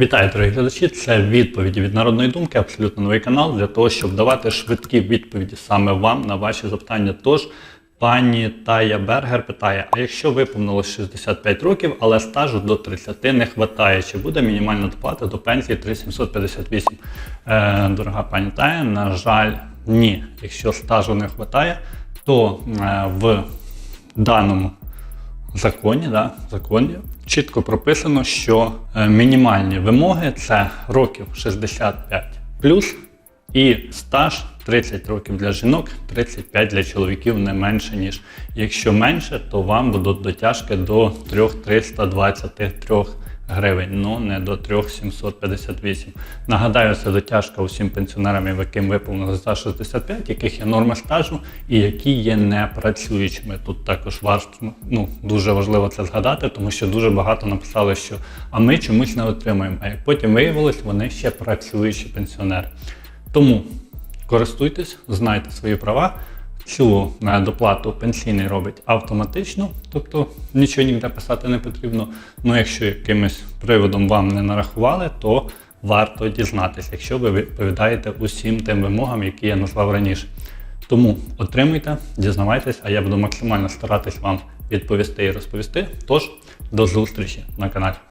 Вітаю, дорогі глядачі! Це відповіді від народної думки, абсолютно новий канал для того, щоб давати швидкі відповіді саме вам на ваші запитання. Тож, пані Тая Бергер питає: а якщо виповнилось 65 років, але стажу до 30 не вистачає, чи буде мінімальна доплата до пенсії 3758? Е, дорога пані Тая, на жаль, ні. Якщо стажу не вистачає, то е, в даному законі, да, законі чітко прописано, що е, мінімальні вимоги це років 65 плюс і стаж 30 років для жінок, 35 для чоловіків не менше, ніж. Якщо менше, то вам будуть дотяжки до 3323 гривень, ну не до 3758. Нагадаю, це дотяжка усім пенсіонерам, яким виповнилося за 65, яких є норма стажу і які є непрацюючими. Тут також варто, ну, дуже важливо це згадати, тому що дуже багато написали, що а ми чомусь не отримуємо. А як потім виявилось, вони ще працюючі пенсіонери. Тому користуйтесь, знайте свої права. Е, доплату пенсійний робить автоматично, тобто нічого ніде писати не потрібно. Ну, якщо якимось приводом вам не нарахували, то варто дізнатися, якщо ви відповідаєте усім тим вимогам, які я назвав раніше. Тому отримуйте, дізнавайтесь, а я буду максимально старатись вам відповісти і розповісти. Тож до зустрічі на каналі.